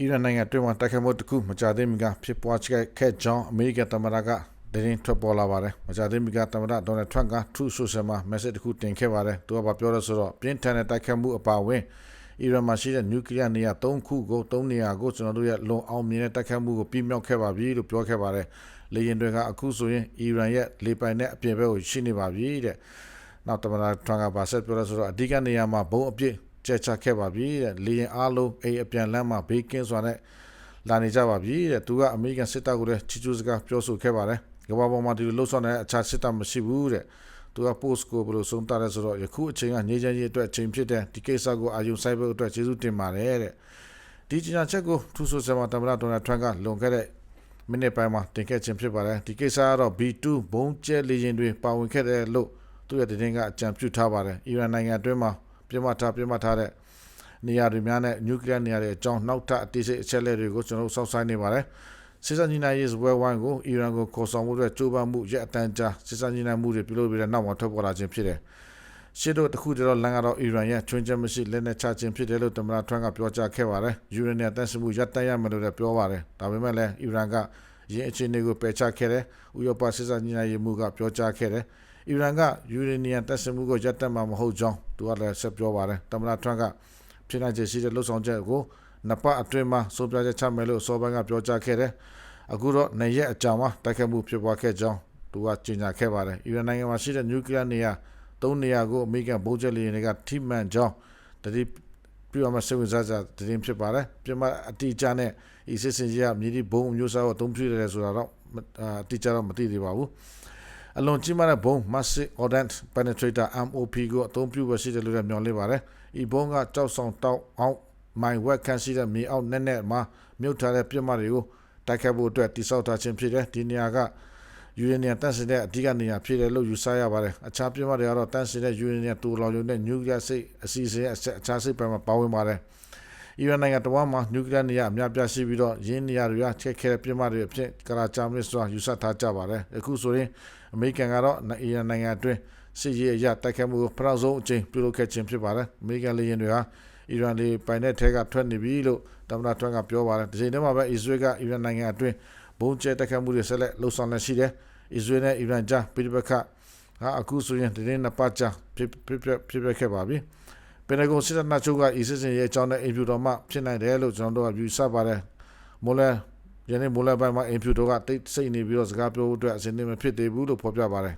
အီရန်နိုင်ငံတွင်းမှာတိုက်ခိုက်မှုတစ်ခုမကြာသေးမီကဖြစ်ပွားခဲ့ကြောင်းအမေရိကန်သမ္မတကသတင်းထွက်ပေါ်လာပါတယ်။မကြာသေးမီကသမ္မတဒေါ်နယ်ထရန့်က Truth Social မှာ message တစ်ခုတင်ခဲ့ပါတယ်။သူကပြောလို့ဆိုတော့ပြင်းထန်တဲ့တိုက်ခိုက်မှုအပါအဝင်အီရန်မှာရှိတဲ့နျူကလ িয়ার နေရာ၃ခုကို၃နေရာကိုကျွန်တော်တို့ရဲ့လုံအောင်မြင်တဲ့တိုက်ခိုက်မှုကိုပြီးမြောက်ခဲ့ပါပြီလို့ပြောခဲ့ပါတယ်။လေရင်တွေကအခုဆိုရင်အီရန်ရဲ့လေပိုင်နဲ့အပြင်ဘက်ကိုရှိနေပါပြီတဲ့။နောက်သမ္မတထရန့်ကဗာဆက်ပြောလို့ဆိုတော့အဓိကနေရာမှာဘုံအပြစ် ကျက်ချခဲ့ပါပြီတဲ့လေရင်အားလုံးအိမ်အပြန်လမ်းမှာဘေးကင်းစွာနဲ့လာနေကြပါပြီတဲ့သူကအမေရိကန်စစ်တပ်ကိုလည်းချီကျူးစကားပြောဆိုခဲ့ပါတယ်ကမ္ဘာပေါ်မှာဒီလိုလှုပ်ဆောင်တဲ့အခြားစစ်တပ်မရှိဘူးတဲ့သူက post ကိုဘယ်လိုဆုံးတာလဲဆိုတော့ယခုအချိန်ကနေချမ်းရေးအတွက်အချိန်ဖြစ်တဲ့ဒီကိစ္စကိုအာရုံစိုက်ဖို့အတွက်ကျေးဇူးတင်ပါတယ်တဲ့ဒီကြေညာချက်ကိုထူဆိုဆယ်မှာတမန်တော်ဒေါ်နယ်ထရန့်ကလွန်ခဲ့တဲ့မိနစ်ပိုင်းမှာတင်ခဲ့ခြင်းဖြစ်ပါတယ်ဒီကိစ္စကတော့ B2 ဘုံကျဲလေရင်တွေပါဝင်ခဲ့တဲ့လို့သူရဲ့တင်ကအကြံပြုထားပါတယ်အီရန်နိုင်ငံအတွင်းမှာ ပြမထားပြမထားတဲ့နေရာတွေများနဲ့နျူကလ িয়ার နေရာတွေအကြောင်းနောက်ထပ်အသေးစိတ်အချက်လက်တွေကိုကျွန်တော်တို့စောင့်ဆိုင်းနေပါတယ်စစ်စညီနိုင်ရေးစပွဲဝိုင်းကိုအီရန်ကိုခေါ်ဆောင်မှုအတွက်ကြိုးပမ်းမှုရက်အတန်းကြာစစ်စညီနိုင်မှုတွေပြုလုပ်ပြီးတဲ့နောက်မှာထွက်ပေါ်လာခြင်းဖြစ်တယ်ရှစ်တို့တခုတည်းတော့လန်ကတော့အီရန်ရဲ့ချွင်းချက်မရှိလက်နက်ချခြင်းဖြစ်တယ်လို့သမ္မတထရန့်ကပြောကြားခဲ့ပါတယ်ယူရေနီယံတပ်ဆမှုရပ်တန့်ရမယ်လို့လည်းပြောပါတယ်ဒါပေမဲ့လည်းအီရန်ကရင်းအခြေအနေကိုပယ်ချခဲ့တယ်ဥရောပစစ်စညီနိုင်ရေးမှုကပြောကြားခဲ့တယ် အီရန်ကယူရေနီယံတပ်ဆမှုကိုရပ်တန့်မှာမဟုတ်ကြောင်းသူကလည်းဆက်ပြောပါတယ်သမ္မတထရန့်ကဖြစ်နိုင်ခြေရှိတဲ့လှုပ်ဆောင်ချက်ကိုနှစ်ပတ်အတွင်းမှာစိုးပြချက်ချမယ်လို့စောဘန်ကပြောကြားခဲ့တယ်အခုတော့နေရက်အကြာမှာတိုက်ခိုက်မှုဖြစ်ပွားခဲ့ကြောင်းသူကကြေညာခဲ့ပါတယ်အီရန်နိုင်ငံမှာရှိတဲ့နျူကလ িয়ার နေရာသုံးနေရာကိုအမေရိကန်ဗိုလ်ချုပ်လေယာဉ်တွေကထိမှန်ကြောင်းတတိပြရမစိတ်ဝင်စားစရာသတင်းဖြစ်ပါတယ်ပြမအတိအကျနဲ့ဤစစ်စင်ကြီးကမြေဒီဘုံမျိုးစားကိုအသုံးပြုရတယ်ဆိုတာတော့အတိအကျတော့မသိသေးပါဘူး အလွန်ကြီးမားတဲ့ဘုံ Massive Ordnance Penetrator MOP ကိုအသုံးပြုရရှိတယ်လို့လည်းမျှော်လင့်ပါတယ်။ဤဘုံကကြောက်ဆောင်တောက်အောင်မိုင်ဝက်ခန့်ရှိတဲ့မြေအောက်နဲ့နဲ့မှာမြုပ်ထားတဲ့ပြစ်မှတ်တွေကိုတိုက်ခတ်ဖို့အတွက်တိစောက်ထားခြင်းဖြစ်တယ်ဒီနေရာကယူရေနီယံတန့်စင်တဲ့အဓိကနေရာဖြစ်တယ်လို့ယူဆရပါတယ်အခြားပြစ်မှတ်တွေကတော့တန့်စင်တဲ့ယူရေနီယံတူလောင်ရုံနဲ့နျူကလ িয়ার စိတ်အစီအစဉ်အခြားစိတ်ပိုင်းမှာပါဝင်ပါတယ် အီရန်နိုင်ငံတဝမ်းမှာနျူကလ িয়ার နေရာအများပြားရှိပြီးတော့ရင်းနေရာတွေကချက်ခဲတဲ့ပြစ်မှတ်တွေအဖြစ်ကရာချာမစ်စွာယူဆထားကြပါတယ်အခုဆိုရင်အမေရိကန်ကတော့အီရန်နိုင်ငံအတွင်းစစ်ရေးအရတိုက်ခိုက်မှုကိုပထမဆုံးအကြိမ်ပြုလုပ်ခဲ့ခြင်းဖြစ်ပါတယ်အမေရိကန်လေယာဉ်တွေဟာအီရန်လေပိုင်တဲ့ထဲကထွက်နေပြီလို့သမ္မတထွန်းကပြောပါတယ်ဒီချိန်ထဲမှာပဲအစ္စရေးကအီရန်နိုင်ငံအတွင်းဘုံကျဲတိုက်ခိုက်မှုတွေဆက်လက်လှုပ်ဆောင်နေရှိတယ်အစ္စရေးနဲ့အီရန်ကြားပြည်ပခါအခုဆိုရင်တရင်နှစ်ပတ်ကြာဖြစ်ဖြစ်ဖြစ်ဖြစ်ခဲ့ပါပြီ ပင်တဂွန်စစ်တပ်ချုပ်ကအီစစ်စင်ရဲ့အကြောင်းနဲ့အင်ဖြူတော်မှဖြစ်နိုင်တယ်လို့ကျွန်တော်တို့ကယူဆပါတယ်မိုးလဲယနေ့မိုးလဲပိုင်းမှာအင်ဖြူတော်ကတိတ်ဆိတ်နေပြီးတော့စကားပြောဖို့အတွက်အစဉ်အမဖြစ်သေးဘူးလို့ဖော်ပြပါတယ်